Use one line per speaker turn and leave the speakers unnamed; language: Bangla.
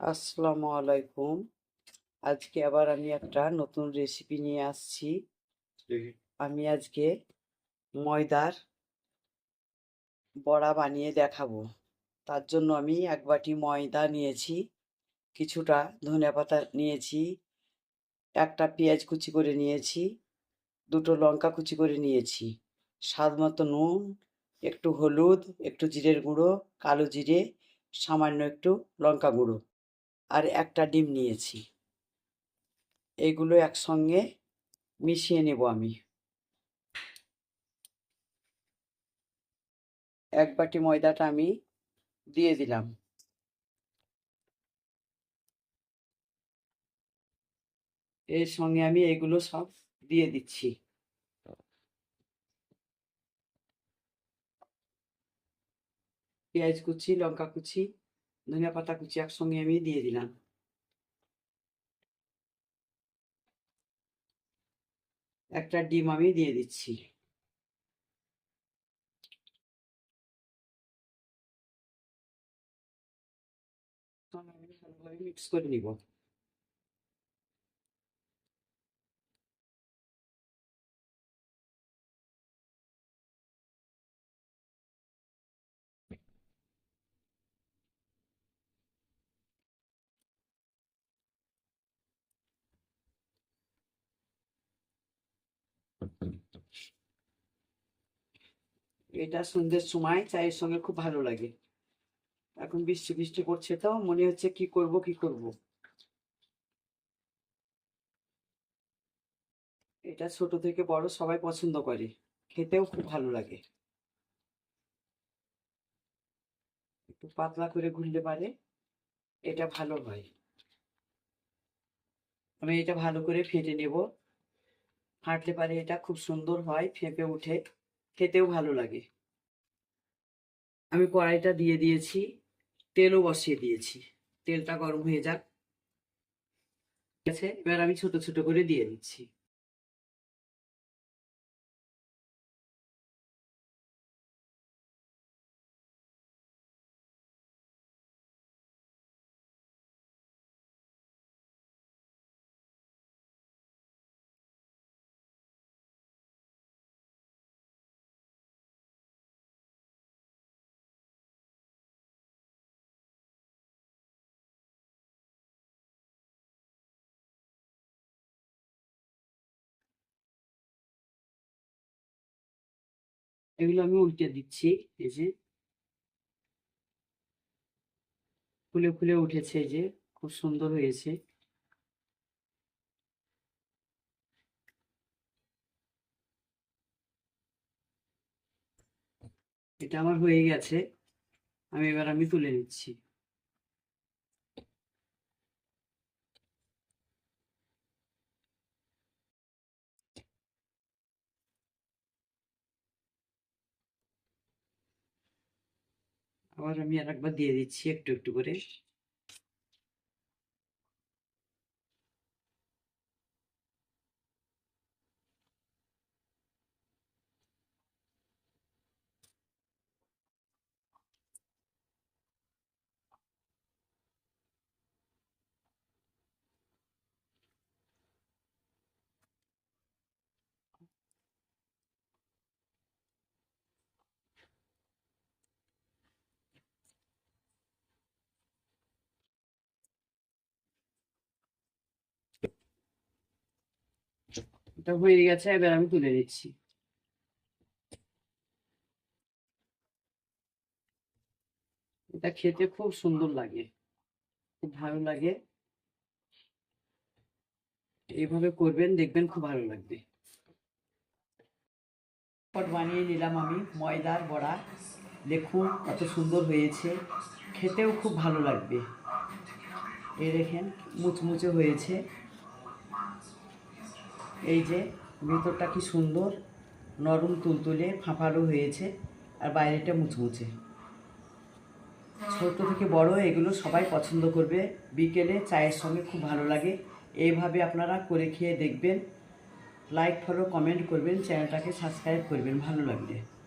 আসসালামু আলাইকুম। আজকে আবার আমি একটা নতুন রেসিপি নিয়ে আসছি। আমি আজকে ময়দার বড়া বানিয়ে দেখাবো। তার জন্য আমি এক বাটি ময়দা নিয়েছি কিছুটা ধনেপাতা নিয়েছি একটা পেঁয়াজ কুচি করে নিয়েছি দুটো লঙ্কা কুচি করে নিয়েছি। স্বাদ মতো নুন একটু হলুদ একটু জিরের গুঁড়ো কালো জিরে সামান্য একটু লঙ্কা গুঁড়ো। আর একটা ডিম নিয়েছি। এগুলো একসঙ্গে মিশিয়ে নেব আমি। এক বাটি ময়দাটা আমি দিয়ে দিলাম। এর সঙ্গে আমি এগুলো সব দিয়ে দিচ্ছি। পেঁয়াজ কুচি, লঙ্কা কুচি ধনিয়া পাতা কুচি একসঙ্গে আমি দিয়ে দিলাম। একটা ডিম আমি দিয়ে দিচ্ছি। ভালোভাবে মিক্স করে নিব। এটা সন্ধ্যের সময় চায়ের সঙ্গে খুব ভালো লাগে। এখন বৃষ্টি বৃষ্টি করছে তো, মনে হচ্ছে কি করব কি করব। এটা ছোট থেকে বড় সবাই পছন্দ করে, খেতেও খুব ভালো লাগে। একটু পাতলা করে ঘুরলে পারে, এটা ভালো হয়। আমি এটা ভালো করে ফেটে নেব। ফাটলে পারে এটা খুব সুন্দর হয়, ফেঁপে উঠে, খেতেও ভালো লাগে। আমি কড়াইটা দিয়ে দিয়েছি, তেলও বসিয়ে দিয়েছি। তেলটা গরম হয়ে যাক। ঠিক আছে, এবার আমি ছোট ছোট করে দিয়ে দিচ্ছি। এগুলো আমি উল্টে দিচ্ছি, এই যে। ফুলে ফুলে উঠেছে যে, খুব সুন্দর হয়েছে। এটা আমার হয়ে গেছে, আমি এবার আমি তুলে নিচ্ছি। আবার আমি আর একবার দিয়ে দিচ্ছি একটু একটু করে। এটা হয়ে গেছে, এবার আমি তুলে নিচ্ছি। এটা খেতে খুব সুন্দর লাগে, খুব ভালো লাগে। এইভাবে করবেন, দেখবেন খুব ভালো লাগবে। পট বানিয়ে নিলাম আমি ময়দার বড়া দেখুন কত সুন্দর হয়েছে। খেতেও খুব ভালো লাগবে। এই দেখেন, মুচমুচে হয়েছে। এই যে ভিতরটা কি সুন্দর, নরম তুলতুলে ফাঁফারও হয়েছে আর বাইরেটা মুচমুচে। ছোট থেকে বড় এগুলো সবাই পছন্দ করবে। বিকেলে চায়ের সঙ্গে খুব ভালো লাগে। এইভাবে আপনারা করে খেয়ে দেখবেন। লাইক, ফলো, কমেন্ট করবেন, চ্যানেলটাকে সাবস্ক্রাইব করবেন, ভালো লাগবে।